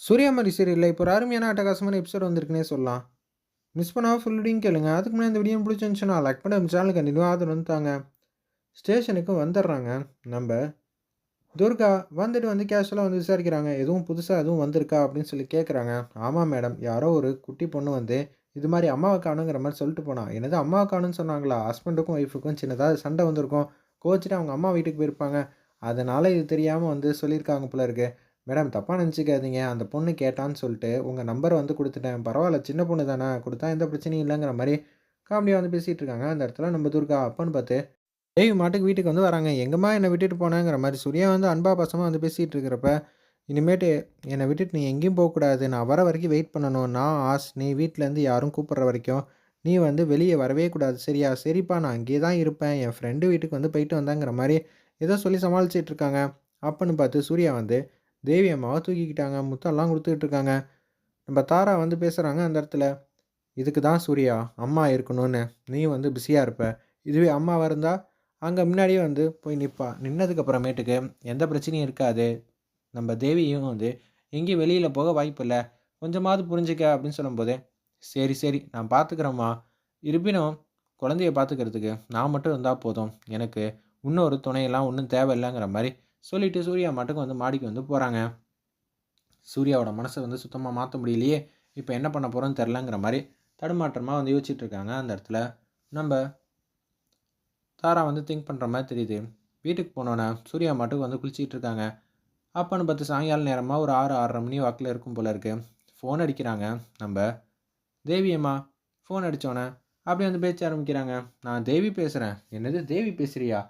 சூர்யாமரி சீரியலில் இப்போ ஒரு அருமையான அட்டகாசமான எபிசோட் வந்திருக்குனே சொல்லலாம். மிஸ் பண்ணாமல் ஃபுல் வீடியும் கேளுங்க. அதுக்கு முன்னாடி இந்த வீடியோ பிடிச்சிருந்துச்சுன்னா லைக் பண்ண சேனலுக்கு சேனல் ஆதரவு வந்துட்டாங்க. ஸ்டேஷனுக்கு வந்துடுறாங்க. நம்ம துர்கா வந்துட்டு வந்து கேஷுவலாக வந்து விசாரிக்கிறாங்க. எதுவும் புதுசாக எதுவும் வந்திருக்கா அப்படின்னு சொல்லி கேட்குறாங்க ஆமாம் மேடம் யாரோ ஒரு குட்டி பொண்ணு வந்து இது மாதிரி அம்மாவை காணுங்கிற மாதிரி சொல்லிட்டு போனான் என்னது அம்மாவை காணுன்னு சொன்னாங்களா? ஹஸ்பண்டுக்கும் ஒய்ஃபுக்கும் சின்னதாக சண்டை வந்திருக்கும். கோச்சிட்டு அவங்க அம்மா வீட்டுக்கு போயிருப்பாங்க. அதனால் இது தெரியாமல் வந்து சொல்லியிருக்காங்க போல இருக்குது மேடம் தப்பாக நினச்சிக்காதீங்க. அந்த பொண்ணு கேட்டான்னு சொல்லிட்டு உங்கள் நம்பரை வந்து கொடுத்துட்டேன். பரவாயில்ல சின்ன பொண்ணு தானே. கொடுத்தா எந்த பிரச்சனையும் இல்லைங்கிற மாதிரி காமெடியாக வந்து பேசிகிட்டு இருக்காங்க. அந்த இடத்துல நம்ம துர்கா அப்பன்னு பார்த்து தேவி மாட்டுக்கு வீட்டுக்கு வந்து வராங்க. எங்கம்மா என்னை விட்டுட்டு போனேங்கிற மாதிரி சூர்யா வந்து அன்பா பாசமாக வந்து பேசிகிட்டு இருக்கிறப்ப இனிமேட்டு என்னை விட்டுட்டு நீ எங்கேயும் போகக்கூடாது நான் வர வரைக்கும் வெயிட் பண்ணணும். நான் ஆஸ் நீ வீட்டிலேருந்து யாரும் கூப்பிட்ற வரைக்கும் நீ வந்து வெளியே வரவே கூடாது. சரியா? சரிப்பா நான் அங்கேயே தான் இருப்பேன். என் ஃப்ரெண்டு வீட்டுக்கு வந்து போயிட்டு வந்தாங்கிற மாதிரி ஏதோ சொல்லி சமாளிச்சிட்டு இருக்காங்க. அப்பன்னு பார்த்து சூர்யா வந்து தேவி அம்மாவை தூக்கிக்கிட்டாங்க முத்தம்லாம் கொடுத்துக்கிட்டு இருக்காங்க நம்ம தாரா வந்து பேசுகிறாங்க அந்த இடத்துல இதுக்கு தான் சூர்யா அம்மா இருக்கணும்னு. நீ வந்து பிஸியாக இருப்ப. இதுவே அம்மாவாக இருந்தால் அங்கே முன்னாடியே வந்து போய் நிற்பா நின்னதுக்கப்புறமேட்டுக்கு எந்த பிரச்சனையும் இருக்காது. நம்ம தேவியும் வந்து எங்கேயும் வெளியில் போக வாய்ப்பு இல்லை. கொஞ்சமாவது புரிஞ்சுக்க அப்படின்னு சொல்லும்போது சரி சரி நான் பார்த்துக்கிறேம்மா இருப்பினும் குழந்தைய பார்த்துக்கிறதுக்கு நான் மட்டும் இருந்தால் போதும். எனக்கு இன்னொரு துணையெல்லாம் ஒன்றும் தேவையில்லைங்கிற மாதிரி சொல்லிவிட்டு சூர்யா மட்டுக்கு வந்து மாடிக்கு வந்து போகிறாங்க சூர்யாவோட மனசை வந்து சுத்தமாக மாற்ற முடியலையே. இப்போ என்ன பண்ண போகிறோன்னு தெரிலங்கிற மாதிரி தடுமாற்றமாக வந்து யோசிச்சுட்டு இருக்காங்க அந்த இடத்துல. நம்ம தாரா வந்து திங்க் பண்ணுற மாதிரி தெரியுது. வீட்டுக்கு போனோன்னே சூர்யா மட்டுக்கு வந்து குளிச்சிட்டு இருக்காங்க. அப்போன்னு பார்த்து சாயங்கால நேரமாக ஒரு ஆறு ஆறரை மணி வாக்கில் இருக்கும் போல் இருக்குது ஃபோன் அடிக்கிறாங்க நம்ம. தேவியம்மா ஃபோன் அடித்தோன்னே அப்படியே வந்து பேச்ச ஆரம்பிக்கிறாங்க. நான் தேவி பேசுகிறேன் என்னது தேவி பேசுகிறியா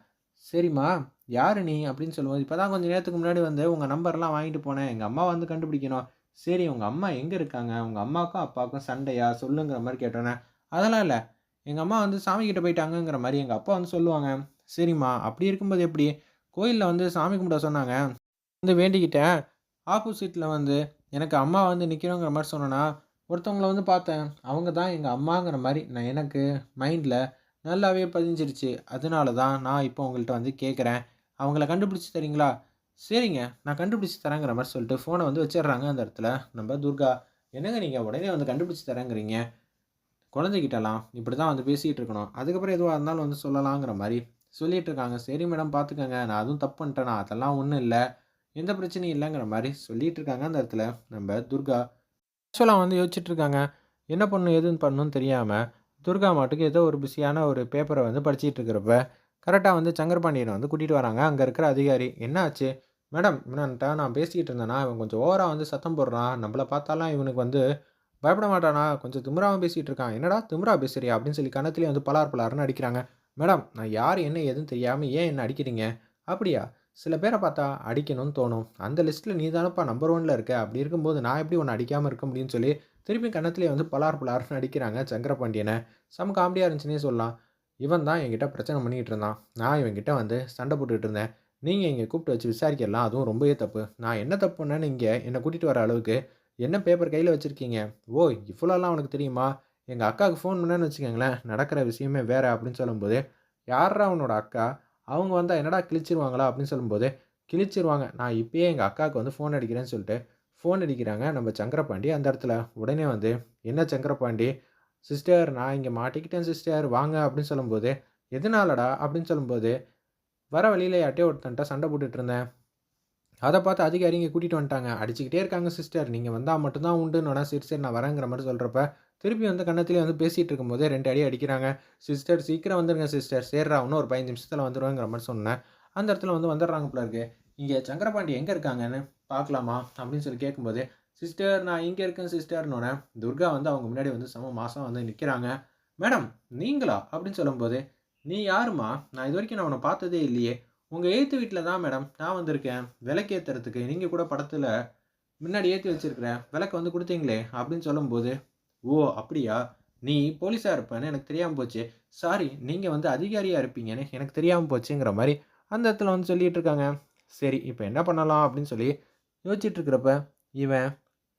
சரிம்மா. யார் நீ? அப்படின்னு சொல்லுவோம் இப்போ தான் கொஞ்சம் நேரத்துக்கு முன்னாடி வந்து உங்கள் நம்பர்லாம் வாங்கிட்டு போனேன். எங்கள் அம்மா வந்து கண்டுபிடிக்கணும். சரி உங்கள் அம்மா எங்கே இருக்காங்க? உங்கள் அம்மாவுக்கும் அப்பாவுக்கும் சண்டையா? சொல்லுங்கிற மாதிரி கேட்டோன்னே அதெல்லாம் இல்லை. எங்கள் அம்மா வந்து சாமி கிட்ட போயிட்டாங்கங்கிற மாதிரி எங்கள் அப்பா வந்து சொல்லுவாங்க. சரிம்மா. அப்படி இருக்கும்போது எப்படி? கோயிலில் வந்து சாமி கும்பிட சொன்னாங்க. வந்து வேண்டிக்கிட்டேன். ஆப்போசிட்டில் வந்து எனக்கு அம்மா வந்து நிற்கிறோங்கிற மாதிரி சொன்னேன்னா ஒருத்தவங்கள வந்து பார்த்தேன். அவங்க தான் எங்கள் அம்மாங்கிற மாதிரி நான் எனக்கு மைண்டில் நல்லாவே பதிஞ்சிருச்சு. அதனால தான் நான் இப்போ உங்கள்கிட்ட வந்து கேட்குறேன் அவங்கள கண்டுபிடிச்சி தரீங்களா? சரிங்க நான் கண்டுபிடிச்சி தரேங்கிற மாதிரி சொல்லிட்டு ஃபோனை வந்து வச்சிடுறாங்க அந்த இடத்துல. நம்ம துர்கா என்னங்க நீங்கள் உடனே வந்து கண்டுபிடிச்சி தரேங்கிறீங்க? குழந்தைகிட்டலாம் இப்படி தான் வந்து பேசிகிட்டு இருக்கணும். அதுக்கப்புறம் எதுவாக இருந்தாலும் வந்து சொல்லலாங்கிற மாதிரி சொல்லிகிட்டு இருக்காங்க. சரி மேடம் பார்த்துக்கங்க நான் அதுவும் தப்பு பண்ணிட்டேனா. அதெல்லாம் ஒன்றும் இல்லை. எந்த பிரச்சனையும் இல்லைங்கிற மாதிரி சொல்லிகிட்டு இருக்காங்க அந்த இடத்துல நம்ம துர்கா. ஆக்சுவலாக வந்து யோசிச்சுட்ருக்காங்க என்ன பண்ணும் எதுன்னு பண்ணணும்னு தெரியாமல் துர்கா மாட்டுக்கு ஏதோ ஒரு பிஸியான ஒரு பேப்பரை வந்து படிச்சிட்டு இருக்கிறப்ப கரெக்டாக வந்து சங்கரபாண்டியனை வந்து கூட்டிகிட்டு வராங்க. அங்கே இருக்கிற அதிகாரி என்ன ஆச்சு? மேடம் இவன்ட்ட நான் பேசிக்கிட்டு இருந்தேன்னா இவன் கொஞ்சம் ஓவராக வந்து சத்தம் போடுறான். நம்மளை பார்த்தாலாம் இவனுக்கு வந்து பயப்பட மாட்டானா? கொஞ்சம் திமுறாவும் பேசிகிட்டு இருக்கான். என்னடா திமுறா பேசுறியா? அப்படின்னு சொல்லி கணத்துலேயே வந்து பலார் பலார்னு அடிக்கிறாங்க. மேடம் நான் யார் என்ன எதுவும் தெரியாமல் ஏன் என்ன அடிக்கிறீங்க? அப்படியா? சில பேரை பார்த்தா அடிக்கணும்னு தோணும். அந்த லிஸ்ட்டில் நீ தானப்பா நம்பர் ஒனில் இருக்க. அப்படி இருக்கும்போது நான் எப்படி ஒன்று அடிக்காமல் இருக்க முடியும்னு சொல்லி திருப்பி கணத்துலேயே வந்து பலார் பலார்னு அடிக்கிறாங்க சங்கரபாண்டியனை. செம காமெடியாக இருந்துச்சுன்னே சொல்லலாம். இவன் தான் என்கிட்ட பிரச்சனை பண்ணிக்கிட்டு இருந்தான். நான் இவன்கிட்ட வந்து சண்டை போட்டுக்கிட்டு இருந்தேன். நீங்கள் இங்கே கூப்பிட்டு வச்சு விசாரிக்கலாம். அதுவும் ரொம்பவே தப்பு. நான் என்ன தப்பு பண்ணேன்னு இங்கே என்னை கூட்டிகிட்டு வர அளவுக்கு என்ன பேப்பர் கையில் வச்சுருக்கீங்க? ஓ இவ்வளோலாம் அவனுக்கு தெரியுமா? எங்கள் அக்காவுக்கு ஃபோன் பண்ணேன்னு வச்சுக்கோங்களேன். நடக்கிற விஷயமே வேறு அப்படின்னு சொல்லும்போது யாரா அவனோட அக்கா? அவங்க வந்தால் என்னடா கிழிச்சிருவாங்களா? அப்படின்னு சொல்லும்போது கிழிச்சிருவாங்க. நான் இப்போயே எங்கள் அக்காவுக்கு வந்து ஃபோன் அடிக்கிறேன்னு சொல்லிட்டு ஃபோன் அடிக்கிறாங்க நம்ம சங்கரபாண்டி அந்த இடத்துல. உடனே வந்து என்ன சங்கரபாண்டி? சிஸ்டர் நான் இங்கே மாட்டிக்கிட்டேன் சிஸ்டர் வாங்க அப்படின்னு சொல்லும்போது எதனாலடா? அப்படின்னு சொல்லும்போது வர வழியில் யார்ட்டே ஒருத்தன்ட்ட சண்டை போட்டுட்டு இருந்தேன். அதை பார்த்து அதிகாரி இங்கே கூட்டிகிட்டு வந்துட்டாங்க. அடிச்சுக்கிட்டே இருக்காங்க சிஸ்டர் நீங்கள் வந்தால் மட்டும்தான் உண்டுன்னு சரி சரி நான் வரேங்கிற மாதிரி சொல்கிறப்ப திருப்பி வந்து கண்ணத்திலே வந்து பேசிகிட்டு இருக்கும்போதே ரெண்டு அடி அடிக்கிறாங்க. சிஸ்டர் சீக்கிரம் வந்துடுங்க சிஸ்டர் சேர்றா இன்னும் ஒரு பதினஞ்சு நிமிஷத்தில் வந்துடுவேங்கிற மாதிரி சொன்னேன். அந்த இடத்துல வந்து வந்துடுறாங்க போல இருக்கு. இங்கே சங்கரபாண்டி எங்கே இருக்காங்கன்னு பார்க்கலாமா? அப்படின்னு சொல்லி கேட்கும்போது சிஸ்டர் நான் இங்கே இருக்கேன் சிஸ்டர்னோடனே துர்கா வந்து அவங்க முன்னாடி வந்து சம மாதம் வந்து நிற்கிறாங்க மேடம் நீங்களா? அப்படின்னு சொல்லும்போது நீ யாருமா நான் இது வரைக்கும் நான் உன்னை பார்த்ததே இல்லையே. உங்கள் ஏற்று வீட்டில் தான் மேடம். நான் வந்திருக்கேன். விளக்கு ஏற்றுறதுக்கு நீங்கள் கூட படத்தில் முன்னாடி ஏற்றி வச்சுருக்கிறேன். விளக்கு வந்து கொடுத்தீங்களே அப்படின்னு சொல்லும்போது ஓ அப்படியா? நீ போலீஸாக இருப்பேன்னு எனக்கு தெரியாமல் போச்சு. சாரி நீங்கள் வந்து அதிகாரியாக இருப்பீங்கன்னு எனக்கு தெரியாமல் போச்சுங்கிற மாதிரி அந்த இடத்துல வந்து சொல்லிகிட்டு இருக்காங்க. சரி இப்போ என்ன பண்ணலாம்? அப்படின்னு சொல்லி யோசிச்சுட்டு இருக்கிறப்ப இவன்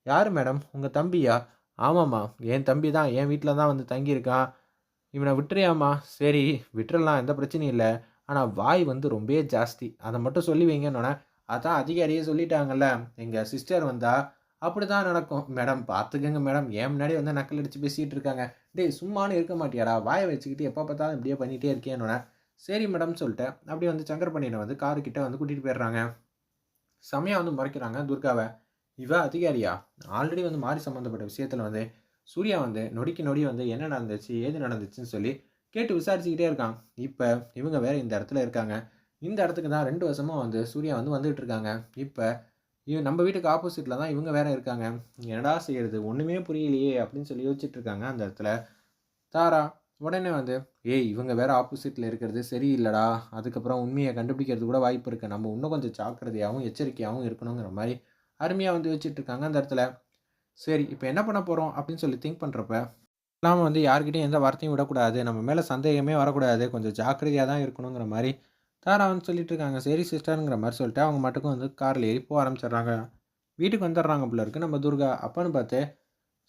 யார் மேடம்? உங்கள் தம்பியா? ஆமாம்மா. என் தம்பி தான். என் வீட்டில் தான் வந்து தங்கியிருக்கான் இவனை விட்டுறியாம்மா? சரி விட்டுறலாம். எந்த பிரச்சனையும் இல்லை. ஆனால் வாய் வந்து ரொம்பவே ஜாஸ்தி. அதை மட்டும் சொல்லி வைங்கன்னொன்னே அதான் அதிகாரியே சொல்லிட்டாங்கல்ல. எங்கள் சிஸ்டர் வந்தால் அப்படி தான் நடக்கும். மேடம் பார்த்துக்கங்க மேடம். ஏன் முன்னாடி வந்து நக்கல் அடித்து பேசிகிட்டு இருக்காங்க. டேய் சும்மானு இருக்க மாட்டியாடா. வாயை வச்சுக்கிட்டு எப்போ பார்த்தாலும் இப்படியே பண்ணிகிட்டே இருக்கேன்னு சரி மேடம் சொல்லிட்டு அப்படியே வந்து சங்கர் பண்ணியை வந்து காருக்கிட்ட வந்து கூட்டிகிட்டு போயிடுறாங்க. செமையாக வந்து முறைக்கிறாங்க துர்காவை. இவ அதிகாரியா? ஆல்ரெடி வந்து மாறி சம்மந்தப்பட்ட விஷயத்தில் வந்து சூர்யா வந்து நொடிக்கு நொடி வந்து என்ன நடந்துச்சு ஏது நடந்துச்சுன்னு சொல்லி கேட்டு விசாரிச்சுக்கிட்டே இருக்கான் இப்போ இவங்க வேற இந்த இடத்துல இருக்காங்க. இந்த இடத்துக்கு தான் ரெண்டு வருஷமாக வந்து சூர்யா வந்து வந்துகிட்டு இருக்காங்க. இப்போ இவ நம்ம வீட்டுக்கு ஆப்போசிட்டில் தான் இவங்க வேற இருக்காங்க. என்னடா செய்கிறது ஒன்றுமே புரியலையே அப்படின்னு சொல்லி யோசிச்சுட்டு இருக்காங்க அந்த இடத்துல. தாரா உடனே வந்து ஏய் இவங்க வேற ஆப்போசிட்டில் இருக்கிறது சரியில்லடா. அதுக்கப்புறம் உண்மையை கண்டுபிடிக்கிறது கூட வாய்ப்பு இருக்குது நம்ம இன்னும் கொஞ்சம் ஜாக்கிரதையாகவும் எச்சரிக்கையாகவும் இருக்கணுங்கிற மாதிரி அருமையாக வந்து வச்சுட்டு இருக்காங்க அந்த இடத்துல. சரி இப்போ என்ன பண்ண போகிறோம் அப்படின்னு சொல்லி திங்க் பண்ணுறப்ப நாம் வந்து யார்கிட்டையும் எந்த வார்த்தையும் விடக்கூடாது. நம்ம மேலே சந்தேகமே வரக்கூடாது. கொஞ்சம் ஜாக்கிரதையாக தான் இருக்கணுங்கிற மாதிரி தாரா வந்து சொல்லிட்டு இருக்காங்க சரி சிஸ்டருங்கிற மாதிரி சொல்லிட்டு அவங்க மட்டுக்கும் வந்து காரில் ஏறி போக ஆரம்பிச்சிடுறாங்க. வீட்டுக்கு வந்துடுறாங்க போல இருக்குது நம்ம துர்கா அப்பன்னு பார்த்து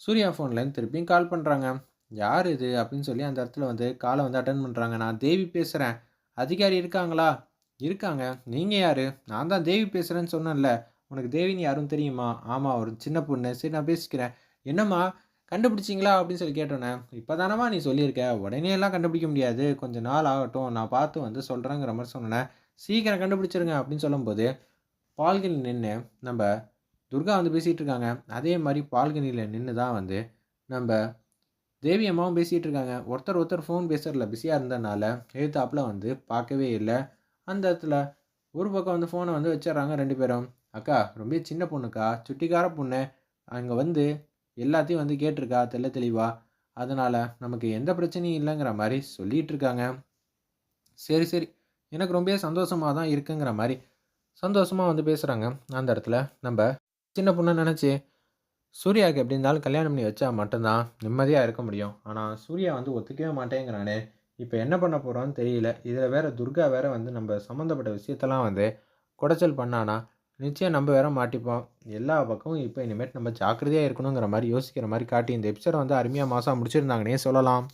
சூர்யா ஃபோன்லேருந்து திருப்பியும் கால் பண்ணுறாங்க யார் இது? அப்படின்னு சொல்லி அந்த இடத்துல வந்து காலை வந்து அட்டன் பண்ணுறாங்க நான் தேவி பேசுகிறேன் அதிகாரி இருக்காங்களா? இருக்காங்க. நீங்கள் யார்? நான் தான் தேவி பேசுகிறேன்னு சொன்னேன்ல. உனக்கு தேவின்னு யாரும் தெரியுமா? ஆமாம் ஒரு சின்ன பொண்ணு. சரி நான் பேசிக்கிறேன். என்னம்மா கண்டுபிடிச்சிங்களா? அப்படின்னு சொல்லி கேட்டோன்னே இப்போ தானம்மா நீ சொல்லியிருக்க. உடனே எல்லாம் கண்டுபிடிக்க முடியாது. கொஞ்சம் நாள் ஆகட்டும். நான் பார்த்து வந்து சொல்கிறேங்கிற மாதிரி சொன்னேன் சீக்கிரம் கண்டுபிடிச்சிருங்க அப்படின்னு சொல்லும்போது பால்கனி நின்று நம்ம துர்கா வந்து பேசிகிட்டு இருக்காங்க. அதே மாதிரி பால்கனியில் நின்று தான் வந்து நம்ம தேவி அம்மாவும் பேசிகிட்டு இருக்காங்க. ஒருத்தர் ஒருத்தர் ஃபோன் பேசுறதுல பிஸியாக இருந்ததுனால எழுத்தாப்பில் வந்து பார்க்கவே இல்லை. அந்த இடத்துல ஒரு பக்கம் வந்து ஃபோனை வந்து வச்சிடுறாங்க ரெண்டு பேரும். அக்கா ரொம்ப சின்ன பொண்ணுக்கா சுட்டிக்கார பொண்ணு. அங்கே வந்து எல்லாத்தையும் வந்து கேட்டிருக்கா தெல்ல தெளிவா. அதனால் நமக்கு எந்த பிரச்சனையும் இல்லைங்கிற மாதிரி சொல்லிகிட்டு இருக்காங்க. சரி சரி. எனக்கு ரொம்ப சந்தோஷமாக தான் இருக்குங்கிற மாதிரி சந்தோஷமாக வந்து பேசுகிறாங்க அந்த இடத்துல நம்ம சின்ன பொண்ணை நினச்சி சூர்யாவுக்கு எப்படி இருந்தாலும் கல்யாணம் பண்ணி வச்சா மட்டும்தான் நிம்மதியாக இருக்க முடியும். ஆனால் சூர்யா வந்து ஒத்துக்கவே மாட்டேங்கிறானே. இப்போ என்ன பண்ண போகிறோன்னு தெரியல. இதில் வேறு துர்கா வேறு வந்து நம்ம சம்மந்தப்பட்ட விஷயத்தெல்லாம் வந்து குடைச்சல் பண்ணானா நிச்சயம் நம்ம வேற மாட்டிப்போம். எல்லா பக்கமும் இப்போ இனிமேட்டு நம்ம ஜாக்கிரதையாக இருக்கணுங்கிற மாதிரி யோசிக்கிற மாதிரி காட்டி இந்த எபிசோட வந்து அருமையாக மாதம் முடிச்சிருந்தாங்கன்னே சொல்லலாம்.